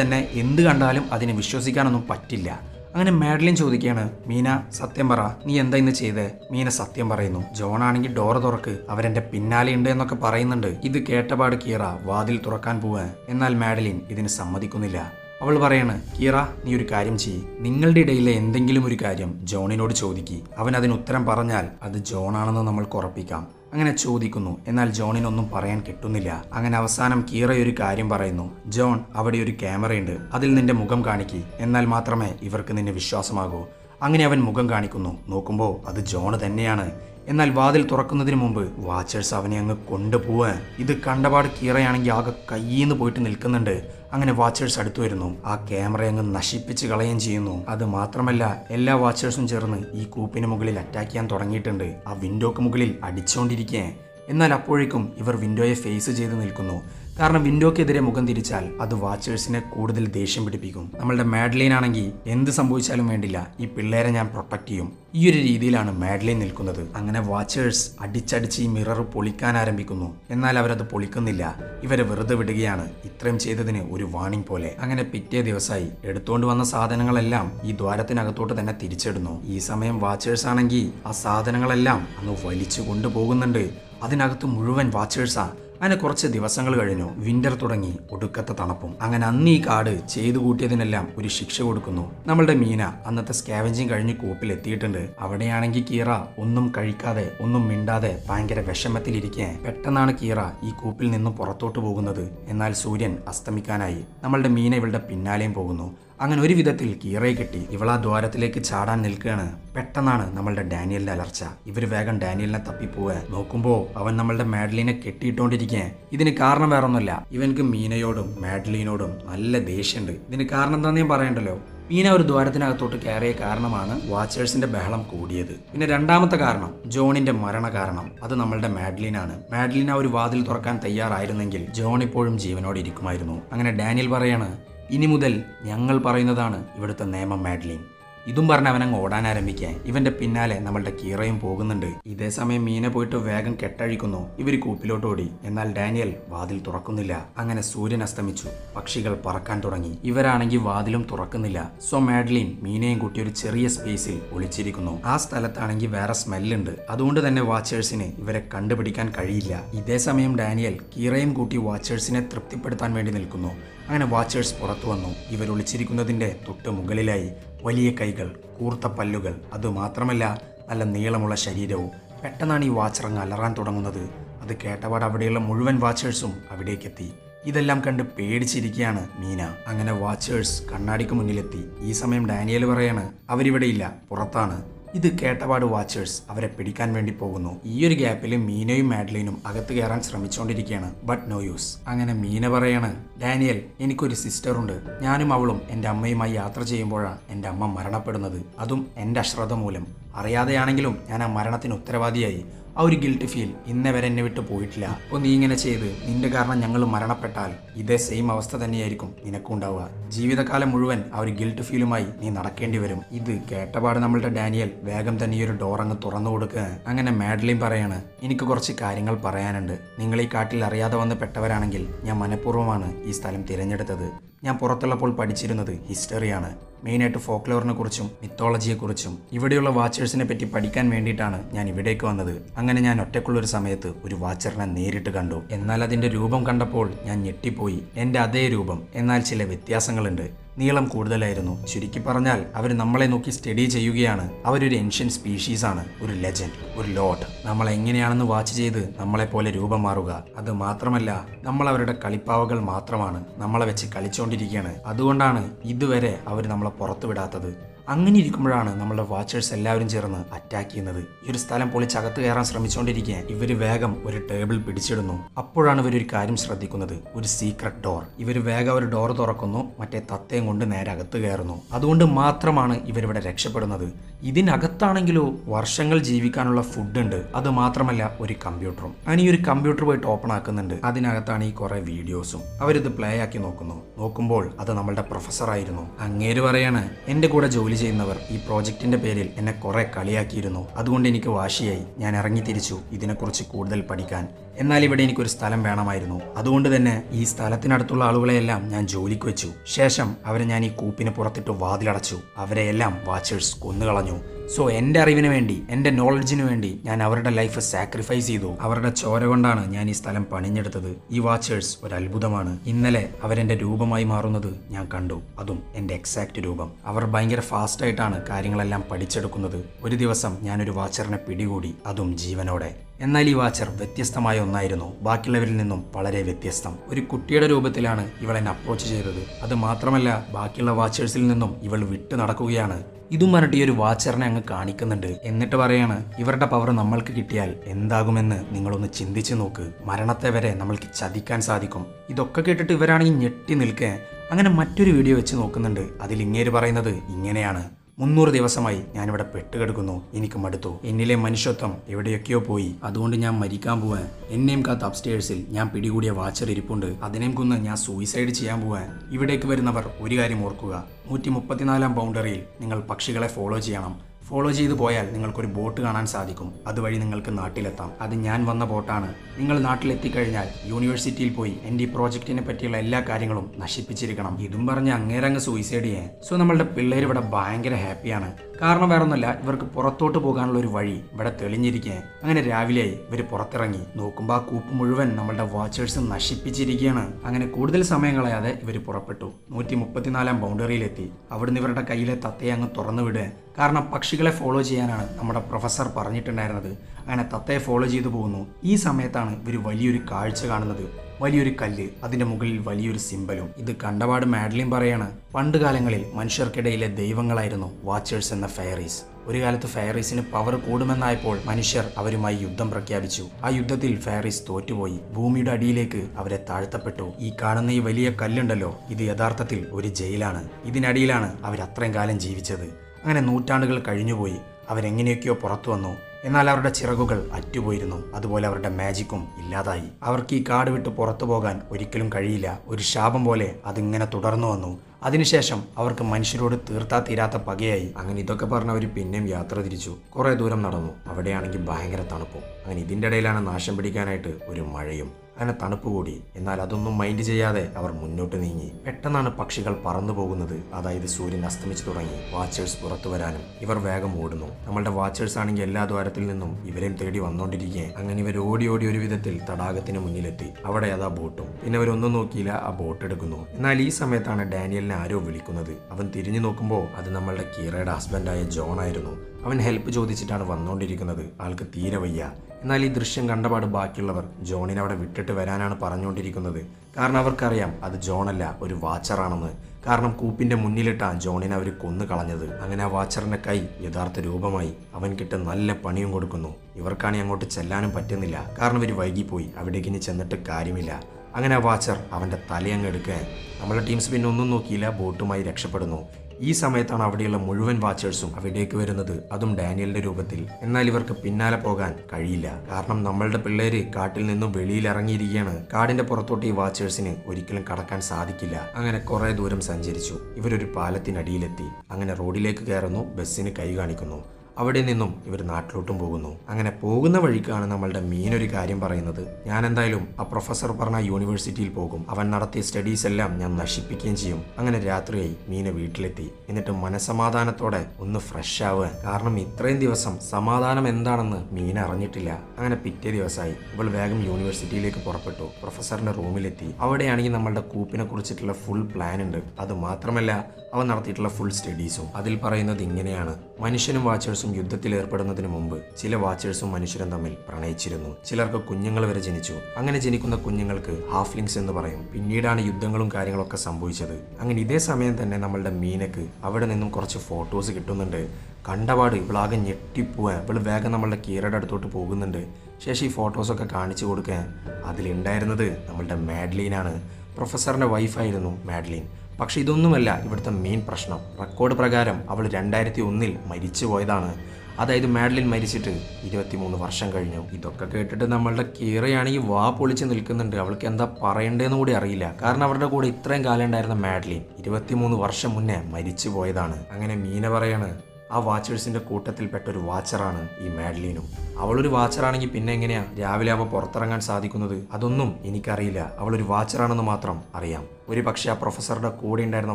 തന്നെ എന്ത് കണ്ടാലും അതിനെ വിശ്വസിക്കാനൊന്നും പറ്റില്ല. അങ്ങനെ മാഡലിൻ ചോദിക്കുകയാണ് മീന സത്യം പറ നീ എന്താ ഇന്ന് ചെയ്തേ? മീന സത്യം പറയുന്നു ജോൺ ആണെങ്കിൽ ഡോർ തുറക്ക് അവരെന്റെ പിന്നാലെ ഉണ്ട് എന്നൊക്കെ പറയുന്നുണ്ട്. ഇത് കേട്ടപാട് കീറ വാതിൽ തുറക്കാൻ പോവാൻ എന്നാൽ മാഡലിൻ ഇതിന് സമ്മതിക്കുന്നില്ല. അവൾ പറയാണ് കീറ നീ ഒരു കാര്യം ചെയ്യ്. നിങ്ങളുടെ ഇടയിലെ എന്തെങ്കിലും ഒരു കാര്യം ജോണിനോട് ചോദിക്കി. അവൻ അതിന് ഉത്തരം പറഞ്ഞാൽ അത് ജോണാണെന്ന് നമ്മൾക്ക് ഉറപ്പിക്കാം. അങ്ങനെ ചോദിക്കുന്നു. എന്നാൽ ജോണിനൊന്നും പറയാൻ കിട്ടുന്നില്ല. അങ്ങനെ അവസാനം കീറ ഒരു കാര്യം പറയുന്നു. ജോൺ അവിടെ ഒരു ക്യാമറയുണ്ട്. അതിൽ നിന്റെ മുഖം കാണിക്കി. എന്നാൽ മാത്രമേ ഇവർക്ക് നിന്നെ വിശ്വാസമാകൂ. അങ്ങനെ അവൻ മുഖം കാണിക്കുന്നു. നോക്കുമ്പോൾ അത് ജോണ് തന്നെയാണ്. എന്നാൽ വാതിൽ തുറക്കുന്നതിന് മുമ്പ് വാച്ചേഴ്സ് അവനെ അങ്ങ് കൊണ്ടുപോവാൻ. ഇത് കണ്ടപാട് കീറയാണെങ്കിൽ ആകെ കയ്യിന്ന് പോയിട്ട് നിൽക്കുന്നുണ്ട്. അങ്ങനെ വാച്ചേഴ്സ് അടുത്തു വരുന്നു. ആ ക്യാമറ അങ്ങ് നശിപ്പിച്ച് കളയുകയും ചെയ്യുന്നു. അത് മാത്രമല്ല എല്ലാ വാച്ചേഴ്സും ചേർന്ന് ഈ കൂപ്പിന് മുകളിൽ അറ്റാക്ക് ചെയ്യാൻ തുടങ്ങിയിട്ടുണ്ട്. ആ വിൻഡോക്ക് മുകളിൽ അടിച്ചുകൊണ്ടിരിക്കേ എന്നാൽ അപ്പോഴേക്കും ഇവർ വിൻഡോയെ ഫേസ് ചെയ്ത് നിൽക്കുന്നു. കാരണം വിൻഡോക്കെതിരെ മുഖം തിരിച്ചാൽ അത് വാച്ചേഴ്സിനെ കൂടുതൽ ദേഷ്യം പിടിപ്പിക്കും. നമ്മളുടെ മാഡ്ലൈൻ ആണെങ്കിൽ എന്ത് സംഭവിച്ചാലും വേണ്ടില്ല. ഈ പിള്ളേരെ ഞാൻ പ്രൊട്ടക്ട് ചെയ്യും. ഈ ഒരു രീതിയിലാണ് മാഡ്ലൈൻ നിൽക്കുന്നത്. അങ്ങനെ വാച്ചേഴ്സ് അടിച്ചടിച്ച് ഈ മിറർ പൊളിക്കാൻ ആരംഭിക്കുന്നു. എന്നാൽ അവരത് പൊളിക്കുന്നില്ല. ഇവരെ വെറുതെ വിടുകയാണ്. ഇത്രയും ചെയ്തതിന് ഒരു വാണിംഗ് പോലെ. അങ്ങനെ പിറ്റേ ദിവസമായി എടുത്തുകൊണ്ട് വന്ന സാധനങ്ങളെല്ലാം ഈ ദ്വാരത്തിനകത്തോട്ട് തന്നെ തിരിച്ചിടുന്നു. ഈ സമയം വാച്ചേഴ്സ് ആണെങ്കിൽ ആ സാധനങ്ങളെല്ലാം അങ്ങ് വലിച്ചു കൊണ്ടുപോകുന്നുണ്ട്. അതിനകത്ത് മുഴുവൻ വാച്ചേഴ്സാ അങ്ങനെ കുറച്ച് ദിവസങ്ങൾ കഴിഞ്ഞു. വിന്റർ തുടങ്ങി. ഒടുക്കത്തെ തണുപ്പും. അങ്ങനെ അന്ന് ഈ കാട് ചെയ്തു കൂട്ടിയതിനെല്ലാം ഒരു ശിക്ഷ കൊടുക്കുന്നു. നമ്മളുടെ മീന അന്നത്തെ സ്കാവഞ്ചിങ് കഴിഞ്ഞ് കൂപ്പിൽ എത്തിയിട്ടുണ്ട്. അവിടെയാണെങ്കിൽ കീറ ഒന്നും കഴിക്കാതെ ഒന്നും മിണ്ടാതെ ഭയങ്കര വിഷമത്തിലിരിക്കേ പെട്ടെന്നാണ് കീറ ഈ കൂപ്പിൽ നിന്നും പുറത്തോട്ട് പോകുന്നത്. എന്നാൽ സൂര്യൻ അസ്തമിക്കാനായി. നമ്മളുടെ മീന ഇവളുടെ പിന്നാലെയും പോകുന്നു. അങ്ങനെ ഒരു വിധത്തിൽ കീറേ കെട്ടി ഇവൾ ആ ദ്വാരത്തിലേക്ക് ചാടാൻ നിൽക്കുകയാണ്. പെട്ടെന്നാണ് നമ്മളുടെ ഡാനിയലിന്റെ അലർച്ച. ഇവർ വേഗം ഡാനിയലിനെ തപ്പിപ്പോവുക നോക്കുമ്പോൾ അവൻ നമ്മളുടെ മാഡ്ലിനെ കെട്ടിയിട്ടുകൊണ്ടിരിക്കാൻ ഇതിന് കാരണം വേറൊന്നുമല്ല. ഇവൻക്ക് മീനയോടും മാഡ്ലിനോടും നല്ല ദേഷ്യമുണ്ട് ഇതിന് കാരണം എന്താണെന്ന് ഞാൻ പറയണ്ടല്ലോ? മീന ഒരു ദ്വാരത്തിനകത്തോട്ട് കയറിയ കാരണമാണ് വാച്ചേഴ്സിന്റെ ബഹളം കൂടിയത്. പിന്നെ രണ്ടാമത്തെ കാരണം ജോണിന്റെ മരണ കാരണം. അത് നമ്മളുടെ മാഡ്ലിനാണ്. മാഡ്ലിൻ ആ ഒരു വാതിൽ തുറക്കാൻ തയ്യാറായിരുന്നെങ്കിൽ ജോൺ ഇപ്പോഴും ജീവനോടെ ഇരിക്കുമായിരുന്നു. അങ്ങനെ ഡാനിയൽ പറയാണ് ഇനി മുതൽ ഞങ്ങൾ പറയുന്നതാണ് ഇവിടുത്തെ നിയമം മാഡ്ലിൻ. ഇതും പറഞ്ഞ് അവനങ്ങ് ഓടാൻ ആരംഭിക്കാൻ. ഇവന്റെ പിന്നാലെ നമ്മളുടെ കീറയും പോകുന്നുണ്ട്. ഇതേ സമയം മീന പോയിട്ട് വേഗം കെട്ടഴിക്കുന്നു. ഇവർ കൂപ്പിലോട്ട് ഓടി. എന്നാൽ ഡാനിയൽ വാതിൽ തുറക്കുന്നില്ല. അങ്ങനെ സൂര്യൻ അസ്തമിച്ചു. പക്ഷികൾ പറക്കാൻ തുടങ്ങി. ഇവരാണെങ്കിൽ വാതിലും തുറക്കുന്നില്ല. സോ മാഡ്ലിൻ മീനയും കൂട്ടി ഒരു ചെറിയ സ്പേസിൽ ഒളിച്ചിരിക്കുന്നു. ആ സ്ഥലത്താണെങ്കിൽ വേറെ സ്മെല്ലുണ്ട്. അതുകൊണ്ട് തന്നെ വാച്ചേഴ്സിന് ഇവരെ കണ്ടുപിടിക്കാൻ കഴിയില്ല. ഇതേ സമയം ഡാനിയൽ കീറയും കൂട്ടി വാച്ചേഴ്സിനെ തൃപ്തിപ്പെടുത്താൻ വേണ്ടി നിൽക്കുന്നു. അങ്ങനെ വാച്ചേഴ്സ് പുറത്തു വന്നു. ഇവർ ഒളിച്ചിരിക്കുന്നതിന്റെ തൊട്ട് മുകളിലായി വലിയ കൈകൾ കൂർത്ത പല്ലുകൾ അതുമാത്രമല്ല നല്ല നീളമുള്ള ശരീരവും. പെട്ടെന്നാണ് ഈ വാച്ചറങ്ങ് അലറാൻ തുടങ്ങുന്നത്. അത് കേട്ടപാട് അവിടെയുള്ള മുഴുവൻ വാച്ചേഴ്സും അവിടേക്കെത്തി. ഇതെല്ലാം കണ്ട് പേടിച്ചിരിക്കുകയാണ് മീന. അങ്ങനെ വാച്ചേഴ്സ് കണ്ണാടിക്ക് മുന്നിലെത്തി. ഈ സമയം ഡാനിയൽ പറയാണ് അവരിവിടെയില്ല പുറത്താണ്. ഇത് കേട്ടപാട് വാച്ചേഴ്സ് അവരെ പിടിക്കാൻ വേണ്ടി പോകുന്നു. ഈ ഒരു ഗ്യാപ്പിൽ മീനയും മാഡ്ലിനും അകത്ത് കയറാൻ ശ്രമിച്ചുകൊണ്ടിരിക്കുകയാണ് ബട്ട് നോ യൂസ് അങ്ങനെ മീന പറയാണ് ഡാനിയൽ എനിക്കൊരു സിസ്റ്റർ ഉണ്ട്. ഞാനും അവളും എന്റെ അമ്മയുമായി യാത്ര ചെയ്യുമ്പോഴാണ് എന്റെ അമ്മ മരണപ്പെടുന്നത്. അതും എന്റെ അശ്രദ്ധ മൂലം. അറിയാതെയാണെങ്കിലും ഞാൻ ആ മരണത്തിന് ഉത്തരവാദിയായി. ആ ഒരു ഗിൽട്ട് ഫീൽ ഇന്നേ വരെ എന്നെ വിട്ട് പോയിട്ടില്ല. അപ്പോൾ നീ ഇങ്ങനെ ചെയ്ത് നിന്റെ കാരണം ഞങ്ങൾ മരണപ്പെട്ടാൽ ഇതേ സെയിം അവസ്ഥ തന്നെയായിരിക്കും നിനക്കും ഉണ്ടാവുക. ജീവിതകാലം മുഴുവൻ ആ ഒരു ഗിൽട്ട് ഫീലുമായി നീ നടക്കേണ്ടി വരും. ഇത് കേട്ടപാട് നമ്മളുടെ ഡാനിയൽ വേഗം തന്നെ ഈ ഒരു ഡോർ അങ്ങ് തുറന്നു കൊടുക്കുക അങ്ങനെ മാഡ്ലിൻ പറയാണ് എനിക്ക് കുറച്ച് കാര്യങ്ങൾ പറയാനുണ്ട്. നിങ്ങൾ ഈ കാട്ടിൽ അറിയാതെ വന്ന് പെട്ടവരാണെങ്കിൽ ഞാൻ മനഃപൂർവമാണ് ഈ സ്ഥലം തിരഞ്ഞെടുത്തത്. ഞാൻ പുറത്തുള്ളപ്പോൾ പഠിച്ചിരുന്നത് ഹിസ്റ്ററിയാണ് മെയിനായിട്ട് ഫോക്ലോറിനെ കുറിച്ചും മിത്തോളജിയെക്കുറിച്ചും ഇവിടെയുള്ള വാച്ചേഴ്സിനെ പറ്റി പഠിക്കാൻ വേണ്ടിയിട്ടാണ് ഞാൻ ഇവിടേക്ക് വന്നത്. അങ്ങനെ ഞാൻ ഒറ്റക്കുള്ള ഒരു സമയത്ത് ഒരു വാച്ചറിനെ നേരിട്ട് കണ്ടു. എന്നാൽ അതിന്റെ രൂപം കണ്ടപ്പോൾ ഞാൻ ഞെട്ടിപ്പോയി. എന്റെ അതേ രൂപം എന്നാൽ ചില വ്യത്യാസങ്ങളുണ്ട്. നീളം കൂടുതലായിരുന്നു. ചുരുക്കി പറഞ്ഞാൽ അവർ നമ്മളെ നോക്കി സ്റ്റഡി ചെയ്യുകയാണ്. അവരൊരു ഏൻഷ്യൻ സ്പീഷീസ് ആണ്. ഒരു ലെജൻഡ് ഒരു ലോട്ട് നമ്മൾ എങ്ങനെയാണെന്ന് വാച്ച് ചെയ്ത് നമ്മളെ പോലെ രൂപം മാറുക. അത് മാത്രമല്ല നമ്മൾ അവരുടെ കളിപ്പാവകൾ മാത്രമാണ്. നമ്മളെ വെച്ച് കളിച്ചുകൊണ്ടിരിക്കുകയാണ് അതുകൊണ്ടാണ് ഇതുവരെ അവർ നമ്മളെ പുറത്തു വിടാത്തത് അങ്ങനെ ഇരിക്കുമ്പോഴാണ് നമ്മുടെ വാച്ചേഴ്സ് എല്ലാവരും ചേർന്ന് അറ്റാക്ക് ചെയ്യുന്നത്. ഈ ഒരു സ്ഥലം പൊളിച്ചകത്ത് കയറാൻ ശ്രമിച്ചുകൊണ്ടിരിക്കുകയാണ് ഇവർ വേഗം ഒരു ടേബിൾ പിടിച്ചിടുന്നു. അപ്പോഴാണ് ഇവർ ഒരു കാര്യം ശ്രദ്ധിക്കുന്നത്. ഒരു സീക്രട്ട് ഡോർ ഇവർ വേഗം ഒരു ഡോർ തുറക്കുന്നു മറ്റേ തത്തയും കൊണ്ട് നേരെ അകത്ത് കയറുന്നു. അതുകൊണ്ട് മാത്രമാണ് ഇവരിവിടെ രക്ഷപ്പെടുന്നത്. ഇതിനകത്താണെങ്കിലോ വർഷങ്ങൾ ജീവിക്കാനുള്ള ഫുഡ് ഉണ്ട്. അത് മാത്രമല്ല ഒരു കമ്പ്യൂട്ടറും അങ്ങനെ ഈ ഒരു കമ്പ്യൂട്ടർ പോയിട്ട് ഓപ്പൺ ആക്കുന്നുണ്ട്. അതിനകത്താണ് ഈ കുറെ വീഡിയോസും അവരിത് പ്ലേ ആക്കി നോക്കുന്നു. നോക്കുമ്പോൾ അത് നമ്മളുടെ പ്രൊഫസർ ആയിരുന്നു. അങ്ങേര് പറയാണ് എന്റെ കൂടെ ജോലി ചെയ്യുന്നവർ ഈ പ്രോജക്റ്റിന്റെ പേരിൽ എന്നെ കുറെ കളിയാക്കിയിരുന്നു. അതുകൊണ്ട് എനിക്ക് വാശിയായി. ഞാൻ ഇറങ്ങി തിരിച്ചു. ഇതിനെക്കുറിച്ച് കൂടുതൽ പഠിക്കാൻ. എന്നാൽ ഇവിടെ എനിക്കൊരു സ്ഥലം വേണമായിരുന്നു. അതുകൊണ്ട് തന്നെ ഈ സ്ഥലത്തിനടുത്തുള്ള ആളുകളെയെല്ലാം ഞാൻ ജോലിക്ക് വെച്ചു. ശേഷം അവരെ ഞാൻ ഈ കൂപ്പിന് പുറത്തിട്ട് വാതിലടച്ചു. അവരെയെല്ലാം വാച്ചേഴ്സ് കൊന്നുകളഞ്ഞു. സോ എന്റെ അറിവിന് വേണ്ടി എന്റെ നോളജിന് വേണ്ടി ഞാൻ അവരുടെ ലൈഫ് സാക്രിഫൈസ് ചെയ്തു. അവരുടെ ചോര കൊണ്ടാണ് ഞാൻ ഈ സ്ഥലം പണിഞ്ഞെടുത്തത്. ഈ വാച്ചേഴ്സ് ഒരു അത്ഭുതമാണ്. ഇന്നലെ അവരെന്റെ രൂപമായി മാറുന്നത് ഞാൻ കണ്ടു. അതും എന്റെ എക്സാക്ട് രൂപം. അവർ ഭയങ്കര ഫാസ്റ്റായിട്ടാണ് കാര്യങ്ങളെല്ലാം പഠിച്ചെടുക്കുന്നത്. ഒരു ദിവസം ഞാനൊരു വാച്ചറിനെ പിടികൂടി. അതും ജീവനോടെ. എന്നാൽ ഈ വാച്ചർ വ്യത്യസ്തമായ ഒന്നായിരുന്നു. ബാക്കിയുള്ളവരിൽ നിന്നും വളരെ വ്യത്യസ്തം. ഒരു കുട്ടിയുടെ രൂപത്തിലാണ് ഇവൾ എന്നെ അപ്രോച്ച് ചെയ്തത്. അത് മാത്രമല്ല ബാക്കിയുള്ള വാച്ചേഴ്സിൽ നിന്നും ഇവൾ വിട്ടു നടക്കുകയാണ്. ഇതും പറഞ്ഞിട്ട് ഈ ഒരു വാച്ചറിനെ അങ്ങ് കാണിക്കുന്നുണ്ട്. എന്നിട്ട് പറയാണ് ഇവരുടെ പവർ നമ്മൾക്ക് കിട്ടിയാൽ എന്താകുമെന്ന് നിങ്ങളൊന്ന് ചിന്തിച്ചു നോക്ക്. മരണത്തെ വരെ നമ്മൾക്ക് ചതിക്കാൻ സാധിക്കും. ഇതൊക്കെ കേട്ടിട്ട് ഇവരാണെങ്കിൽ ഞെട്ടി നിൽക്കേ. അങ്ങനെ മറ്റൊരു വീഡിയോ വെച്ച് നോക്കുന്നുണ്ട്. അതിൽ ഇങ്ങേര് പറയുന്നത് ഇങ്ങനെയാണ്. മുന്നൂറ് ദിവസമായി ഞാനിവിടെ പെട്ടുകിടക്കുന്നു. എനിക്ക് മടുത്തു എന്നിലെ മനുഷ്യത്വം എവിടെയൊക്കെയോ പോയി. അതുകൊണ്ട് ഞാൻ മരിക്കാൻ പോവാൻ. എന്നെയും കാത്ത് അപ്സ്റ്റേഴ്സിൽ ഞാൻ പിടികൂടിയ വാച്ചർ ഇരിപ്പുണ്ട്. അതിനെയും കൊന്ന് ഞാൻ സൂയിസൈഡ് ചെയ്യാൻ പോവാൻ. ഇവിടേക്ക് വരുന്നവർ ഒരു കാര്യം ഓർക്കുക. നൂറ്റി മുപ്പത്തിനാലാം ബൗണ്ടറിയിൽ നിങ്ങൾ പക്ഷികളെ ഫോളോ ചെയ്യണം. ഫോളോ ചെയ്തു പോയാൽ നിങ്ങൾക്കൊരു ബോട്ട് കാണാൻ സാധിക്കും. അതുവഴി നിങ്ങൾക്ക് നാട്ടിലെത്താം. അത് ഞാൻ വന്ന ബോട്ടാണ്. നിങ്ങൾ നാട്ടിലെത്തിക്കഴിഞ്ഞാൽ യൂണിവേഴ്സിറ്റിയിൽ പോയി എന്റെ ഈ പ്രോജക്റ്റിനെ പറ്റിയുള്ള എല്ലാ കാര്യങ്ങളും നശിപ്പിച്ചിരിക്കണം. ഇതും പറഞ്ഞ് അങ്ങേരങ്ങ് സൂയിസൈഡ് ചെയ്യാൻ സോ നമ്മളുടെ പിള്ളേർ ഇവിടെ ഭയങ്കര ഹാപ്പിയാണ് കാരണം വേറൊന്നുമല്ല ഇവർക്ക് പുറത്തോട്ട് പോകാനുള്ള ഒരു വഴി ഇവിടെ തെളിഞ്ഞിരിക്കേ. അങ്ങനെ രാവിലെയായി ഇവർ പുറത്തിറങ്ങി. നോക്കുമ്പോൾ ആ കൂപ്പ് മുഴുവൻ നമ്മളുടെ വാച്ചേഴ്സ് നശിപ്പിച്ചിരിക്കുകയാണ് അങ്ങനെ കൂടുതൽ സമയം കളയാതെ ഇവർ പുറപ്പെട്ടു. നൂറ്റി മുപ്പത്തിനാലാം ബൗണ്ടറിയിലെത്തി. അവിടുന്ന് ഇവരുടെ കയ്യിലെ തത്തയെ അങ്ങ് തുറന്നു വിടുക കാരണം പക്ഷികളെ ഫോളോ ചെയ്യാനാണ് നമ്മുടെ പ്രൊഫസർ പറഞ്ഞിട്ടുണ്ടായിരുന്നത്. അങ്ങനെ തത്തയെ ഫോളോ ചെയ്തു പോകുന്നു. ഈ സമയത്താണ് ഇവർ വലിയൊരു കാഴ്ച കാണുന്നത്. വലിയൊരു കല്ല് അതിന്റെ മുകളിൽ വലിയൊരു സിമ്പലും. ഇത് കണ്ടപാട് മാഡ്ലിൻ പറയാണ് പണ്ട് കാലങ്ങളിൽ മനുഷ്യർക്കിടയിലെ ദൈവങ്ങളായിരുന്നു വാച്ചേഴ്സ് എന്ന ഫെയറീസ്. ഒരു കാലത്ത് ഫെയറീസിന് പവർ കൂടുമെന്നായപ്പോൾ മനുഷ്യർ അവരുമായി യുദ്ധം പ്രഖ്യാപിച്ചു. ആ യുദ്ധത്തിൽ ഫെയറീസ് തോറ്റുപോയി. ഭൂമിയുടെ അടിയിലേക്ക് അവരെ താഴ്ത്തപ്പെട്ടു. ഈ കാണുന്ന ഈ വലിയ കല്ലുണ്ടല്ലോ ഇത് യഥാർത്ഥത്തിൽ ഒരു ജയിലാണ്. ഇതിനടിയിലാണ് അവർ അത്രയും കാലം ജീവിച്ചത്. അങ്ങനെ നൂറ്റാണ്ടുകൾ കഴിഞ്ഞുപോയി. അവരെങ്ങനെയൊക്കെയോ പുറത്തു വന്നു. എന്നാൽ അവരുടെ ചിറകുകൾ അറ്റുപോയിരുന്നു. അതുപോലെ അവരുടെ മാജിക്കും ഇല്ലാതായി. അവർക്ക് ഈ കാട് വിട്ട് പുറത്തു പോകാൻ ഒരിക്കലും കഴിയില്ല. ഒരു ശാപം പോലെ അതിങ്ങനെ തുടർന്നു വന്നു. അതിനുശേഷം അവർക്ക് മനുഷ്യരോട് തീർത്താ തീരാത്ത പകയായി. അങ്ങനെ ഇതൊക്കെ പറഞ്ഞ് അവർ പിന്നെയും യാത്ര തിരിച്ചു. കുറേ ദൂരം നടന്നു. അവിടെയാണെങ്കിൽ ഭയങ്കര തണുപ്പും. അങ്ങനെ ഇതിന്റെ ഇടയിലാണ് നാശം പിടിക്കാനായിട്ട് ഒരു മഴയും. അങ്ങനെ തണുപ്പ് കൂടി. എന്നാൽ അതൊന്നും മൈൻഡ് ചെയ്യാതെ അവർ മുന്നോട്ട് നീങ്ങി. പെട്ടെന്നാണ് പക്ഷികൾ പറന്നു പോകുന്നത്. അതായത് സൂര്യൻ അസ്തമിച്ചു തുടങ്ങി. വാച്ചേഴ്സ് പുറത്തു വരാനും ഇവർ വേഗം ഓടുന്നു. നമ്മളുടെ വാച്ചേഴ്സ് ആണെങ്കിൽ എല്ലാ ദ്വാരത്തിൽ നിന്നും ഇവരെയും തേടി വന്നുകൊണ്ടിരിക്കെ അങ്ങനെ ഇവർ ഓടി ഓടി ഒരു വിധത്തിൽ തടാകത്തിന് മുന്നിലെത്തി. അവിടെ അതാ ബോട്ടും. പിന്നെ അവരൊന്നും നോക്കിയില്ല ആ ബോട്ട് എടുക്കുന്നു. എന്നാൽ ഈ സമയത്താണ് ഡാനിയലിനെ ആരോ വിളിക്കുന്നത്. അവൻ തിരിഞ്ഞു നോക്കുമ്പോൾ അത് നമ്മളുടെ കീറയുടെ ഹസ്ബൻഡായ ജോൺ ആയിരുന്നു. അവൻ ഹെൽപ്പ് ചോദിച്ചിട്ടാണ് വന്നുകൊണ്ടിരിക്കുന്നത് ആൾക്ക് തീരെ വയ്യ. എന്നാൽ ഈ ദൃശ്യം കണ്ടപാട് ബാക്കിയുള്ളവർ ജോണിനെ അവിടെ വിട്ടിട്ട് വരാനാണ് പറഞ്ഞുകൊണ്ടിരിക്കുന്നത്. കാരണം അവർക്കറിയാം അത് ജോണല്ല ഒരു വാച്ചറാണെന്ന്. കാരണം കൂപ്പിന്റെ മുന്നിലിട്ടാണ് ജോണിനെ അവർ കൊന്നു കളഞ്ഞത്. അങ്ങനെ ആ വാച്ചറിന്റെ കൈ യഥാർത്ഥ രൂപമായി അവൻ കിട്ട് നല്ല പണിയും കൊടുക്കുന്നു. ഇവർക്കാണ് അങ്ങോട്ട് ചെല്ലാനും പറ്റുന്നില്ല. കാരണം ഇവർ വൈകിപ്പോയി. അവിടേക്ക് ഇനി ചെന്നിട്ട് കാര്യമില്ല. അങ്ങനെ ആ വാച്ചർ അവന്റെ തലയങ്ങ് എടുക്കാൻ നമ്മളെ ടീംസ് പിന്നെ ഒന്നും നോക്കിയില്ല ബോട്ടുമായി രക്ഷപ്പെടുന്നു. ഈ സമയത്താണ് അവിടെയുള്ള മുഴുവൻ വാച്ചേഴ്സും അവിടേക്ക് വരുന്നത്. അതും ഡാനിയലിന്റെ രൂപത്തിൽ. എന്നാൽ ഇവർക്ക് പിന്നാലെ പോകാൻ കഴിയില്ല. കാരണം നമ്മളുടെ പിള്ളേര് കാട്ടിൽ നിന്നും വെളിയിൽ ഇറങ്ങിയിരിക്കുകയാണ്. കാടിന്റെ പുറത്തോട്ട് ഈ വാച്ചേഴ്സിന് ഒരിക്കലും കടക്കാൻ സാധിക്കില്ല. അങ്ങനെ കുറെ ദൂരം സഞ്ചരിച്ചു. ഇവരൊരു പാലത്തിനടിയിലെത്തി. അങ്ങനെ റോഡിലേക്ക് കയറുന്നു. ബസ്സിന് കൈ കാണിക്കുന്നു. അവിടെ നിന്നും ഇവർ നാട്ടിലോട്ടും പോകുന്നു. അങ്ങനെ പോകുന്ന വഴിക്കാണ് നമ്മളുടെ മീൻ ഒരു കാര്യം പറയുന്നത്. ഞാൻ എന്തായാലും ആ പ്രൊഫസർ പറഞ്ഞ യൂണിവേഴ്സിറ്റിയിൽ പോകും. അവൻ നടത്തിയ സ്റ്റഡീസ് എല്ലാം ഞാൻ നശിപ്പിക്കുകയും ചെയ്യും. അങ്ങനെ രാത്രിയായി മീന വീട്ടിലെത്തി. എന്നിട്ട് മനസമാധാനത്തോടെ ഒന്ന് ഫ്രഷ് ആവുക. കാരണം ഇത്രയും ദിവസം സമാധാനം എന്താണെന്ന് മീൻ അറിഞ്ഞിട്ടില്ല. അങ്ങനെ പിറ്റേ ദിവസമായി ഇവൾ വേഗം യൂണിവേഴ്സിറ്റിയിലേക്ക് പുറപ്പെട്ടു. പ്രൊഫസറിന്റെ റൂമിലെത്തി. അവിടെയാണെങ്കിൽ നമ്മളുടെ കൂപ്പിനെ കുറിച്ചിട്ടുള്ള ഫുൾ പ്ലാൻ ഉണ്ട്. അത് മാത്രമല്ല അവൻ നടത്തിയിട്ടുള്ള ഫുൾ സ്റ്റഡീസും അതിൽ പറയുന്നത് ഇങ്ങനെയാണ്. മനുഷ്യനും വാച്ചേഴ്സും യുദ്ധത്തിൽ ഏർപ്പെടുന്നതിന് മുമ്പ് ചില വാച്ചേഴ്സും മനുഷ്യരും തമ്മിൽ പ്രണയിച്ചിരുന്നു. ചിലർക്ക് കുഞ്ഞുങ്ങൾ വരെ ജനിച്ചു. അങ്ങനെ ജനിക്കുന്ന കുഞ്ഞുങ്ങൾക്ക് ഹാഫ്ലിങ്സ് എന്ന് പറയും. പിന്നീടാണ് യുദ്ധങ്ങളും കാര്യങ്ങളൊക്കെ സംഭവിച്ചത്. അങ്ങനെ ഇതേ സമയം തന്നെ നമ്മളുടെ മീനക്ക് അവിടെ നിന്നും കുറച്ച് ഫോട്ടോസ് കിട്ടുന്നുണ്ട്. കണ്ടപാട് ഇവളാകെ ഞെട്ടിപ്പോവാൻ ഇവൾ വേഗം നമ്മളുടെ കീറയുടെ അടുത്തോട്ട് പോകുന്നുണ്ട്. ശേഷം ഈ ഫോട്ടോസൊക്കെ കാണിച്ചു കൊടുക്കാൻ അതിലുണ്ടായിരുന്നത് നമ്മളുടെ മാഡ്ലീനാണ്. പ്രൊഫസറിന്റെ വൈഫായിരുന്നു മാഡ്ലീൻ. പക്ഷെ ഇതൊന്നുമല്ല ഇവിടുത്തെ മെയിൻ പ്രശ്നം. റെക്കോർഡ് പ്രകാരം അവൾ രണ്ടായിരത്തി ഒന്നിൽ മരിച്ചു പോയതാണ്. അതായത് മാഡലിൻ മരിച്ചിട്ട് ഇരുപത്തിമൂന്ന് വർഷം കഴിഞ്ഞു. ഇതൊക്കെ കേട്ടിട്ട് നമ്മളുടെ കീറയാണെങ്കിൽ വാ പൊളിച്ച് നിൽക്കുന്നുണ്ട്. അവൾക്ക് എന്താ പറയണ്ടേന്ന് കൂടി അറിയില്ല. കാരണം അവരുടെ കൂടെ ഇത്രയും കാലം ഉണ്ടായിരുന്ന മാഡ്ലിൻ ഇരുപത്തിമൂന്ന് വർഷം മുന്നേ മരിച്ചു പോയതാണ്. അങ്ങനെ മീന പറയാണ് ആ വാച്ചേഴ്സിന്റെ കൂട്ടത്തിൽപ്പെട്ട ഒരു വാച്ചറാണ് ഈ മാഡ്ലീനും. അവളൊരു വാച്ചറാണെങ്കിൽ പിന്നെ എങ്ങനെയാ? രാവിലെ അവ പുറത്തിറങ്ങാൻ സാധിക്കുന്നത്? അതൊന്നും എനിക്കറിയില്ല. അവളൊരു വാച്ചറാണെന്ന് മാത്രം അറിയാം. ഒരു പക്ഷേ ആ പ്രൊഫസറുടെ കൂടെ ഉണ്ടായിരുന്ന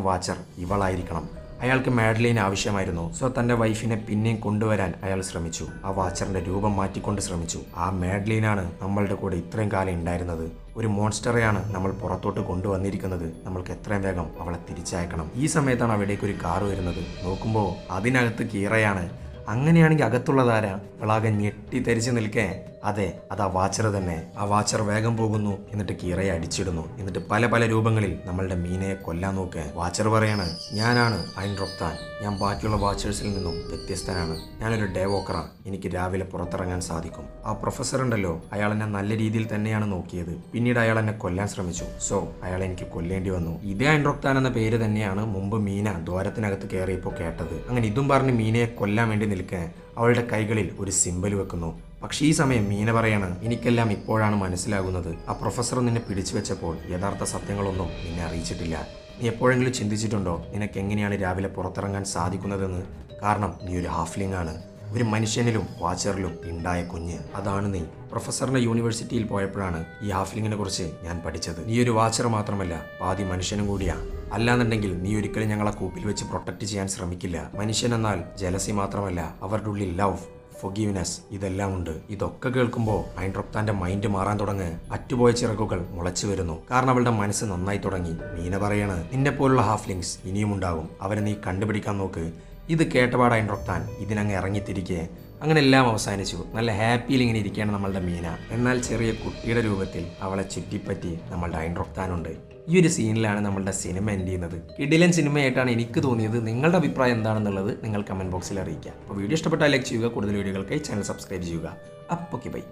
വാച്ചർ ഇവളായിരിക്കണം. അയാൾക്ക് മാഡ്ലീൻ ആവശ്യമായിരുന്നു. സോ തന്റെ വൈഫിനെ പിന്നെയും കൊണ്ടുവരാൻ അയാൾ ശ്രമിച്ചു. ആ വാച്ചറിന്റെ രൂപം മാറ്റിക്കൊണ്ട് ശ്രമിച്ചു. ആ മാഡ്ലീനാണ് നമ്മളുടെ കൂടെ ഇത്രയും കാലം ഉണ്ടായിരുന്നത്. ഒരു മോൺസ്റ്ററെയാണ് നമ്മൾ പുറത്തോട്ട് കൊണ്ടുവന്നിരിക്കുന്നത്. നമ്മൾക്ക് എത്രയും വേഗം അവളെ തിരിച്ചയക്കണം. ഈ സമയത്താണ് അവിടേക്ക് ഒരു കാറ് വരുന്നത്. നോക്കുമ്പോൾ അതിനകത്ത് കീറയാണ്. അങ്ങനെയാണെങ്കിൽ അകത്തുള്ളതാരാ? ഇളാകെ ഞെട്ടി തെരിച്ചു നിൽക്കേ. അതെ അത് ആ വാച്ചർ തന്നെ. ആ വാച്ചർ വേഗം പോകുന്നു എന്നിട്ട് കീറയെ അടിച്ചിടുന്നു. എന്നിട്ട് പല പല രൂപങ്ങളിൽ നമ്മളുടെ മീനയെ കൊല്ലാൻ നോക്കുക വാച്ചർ പറയാണ് ഞാനാണ് ഐൻ റൊക്താൻ ഞാൻ ബാക്കിയുള്ള വാച്ചേഴ്സിൽ നിന്നും വ്യത്യസ്തനാണ്. ഞാനൊരു ഡേ വോക്കറാണ് എനിക്ക് രാവിലെ പുറത്തിറങ്ങാൻ സാധിക്കും. ആ പ്രൊഫസർ ഉണ്ടല്ലോ അയാൾ എന്നെ നല്ല രീതിയിൽ തന്നെയാണ് നോക്കിയത്. പിന്നീട് അയാൾ എന്നെ കൊല്ലാൻ ശ്രമിച്ചു. സോ അയാൾ എനിക്ക് കൊല്ലേണ്ടി വന്നു. ഇതേ അയൻ റൊക്താൻ എന്ന പേര് തന്നെയാണ് മുമ്പ് മീന ദ്വാരത്തിനകത്ത് കയറിയപ്പോൾ കേട്ടത്. അങ്ങനെ ഇതും പറഞ്ഞ് മീനയെ കൊല്ലാൻ വേണ്ടി നിൽക്കാൻ അവളുടെ കൈകളിൽ ഒരു സിമ്പൽ വെക്കുന്നു. പക്ഷേ ഈ സമയം മീന പറയാണ് എനിക്കെല്ലാം ഇപ്പോഴാണ് മനസ്സിലാകുന്നത്. ആ പ്രൊഫസർ നിന്നെ പിടിച്ചു വെച്ചപ്പോൾ യഥാർത്ഥ സത്യങ്ങളൊന്നും നിന്നെ അറിയിച്ചിട്ടില്ല. നീ എപ്പോഴെങ്കിലും ചിന്തിച്ചിട്ടുണ്ടോ നിനക്ക് എങ്ങനെയാണ് രാവിലെ പുറത്തിറങ്ങാൻ സാധിക്കുന്നതെന്ന്? കാരണം നീ ഒരു ഹാഫ്ലിംഗ് ആണ് ഒരു മനുഷ്യനിലും വാച്ചറിലും ഉണ്ടായ കുഞ്ഞ്. അതാണ് നീ. പ്രൊഫസറിന്റെ യൂണിവേഴ്സിറ്റിയിൽ പോയപ്പോഴാണ് ഈ ഹാഫ്ലിങ്ങിനെ കുറിച്ച് ഞാൻ പഠിച്ചത്. നീ ഒരു വാച്ചർ മാത്രമല്ല പാതി മനുഷ്യനും കൂടിയാ. അല്ലാന്നുണ്ടെങ്കിൽ നീ ഒരിക്കലും ഞങ്ങളെ കൂപ്പിൽ വെച്ച് പ്രൊട്ടക്ട് ചെയ്യാൻ ശ്രമിക്കില്ല. മനുഷ്യൻ എന്നാൽ ജലസി മാത്രമല്ല അവരുടെ ഉള്ളിൽ ലവ് ഫൊഗീവ്നെസ് ഇതെല്ലാം ഉണ്ട്. ഇതൊക്കെ കേൾക്കുമ്പോൾ ഐൻഡ്രോപ്താന്റെ മൈൻഡ് മാറാൻ തുടങ്ങ്. അറ്റുപോയ ചിറകുകൾ മുളച്ചു വരുന്നു. കാരണം അവളുടെ മനസ്സ് നന്നായി തുടങ്ങി. മീന പറയാണ് നിന്നെ പോലുള്ള ഹാഫ്ലിങ്സ് ഇനിയും ഉണ്ടാകും അവരെ നീ കണ്ടുപിടിക്കാൻ നോക്ക്. ഇത് കേട്ടപാട് ഐൻഡ്രോപ്താൻ ഇതിനങ്ങ് ഇറങ്ങിത്തിരിക്കെ. അങ്ങനെ എല്ലാം അവസാനിച്ചു. നല്ല ഹാപ്പിയിൽ ഇങ്ങനെ ഇരിക്കുകയാണ് നമ്മളുടെ മീന. എന്നാൽ ചെറിയ കുട്ടിയുടെ രൂപത്തിൽ അവളെ ചുറ്റിപ്പറ്റി നമ്മളുടെ ഐൻഡ്രോപ്താനുണ്ട് ഈ ഒരു സീനിലാണ് നമ്മളുടെ സിനിമ എൻഡ് ചെയ്യുന്നത്. ഇഡിലൻ സിനിമയായിട്ടാണ് എനിക്ക് തോന്നിയത്. നിങ്ങളുടെ അഭിപ്രായം എന്താണെന്നുള്ളത് നിങ്ങൾ കമന്റ് ബോക്സിൽ അറിയിക്കുക. അപ്പോൾ വീഡിയോ ഇഷ്ടപ്പെട്ടാൽ ലൈക്ക് ചെയ്യുക. കൂടുതൽ വീഡിയോകൾക്കായി ചാനൽ സബ്സ്ക്രൈബ് ചെയ്യുക. അപ്പോൾ ബൈ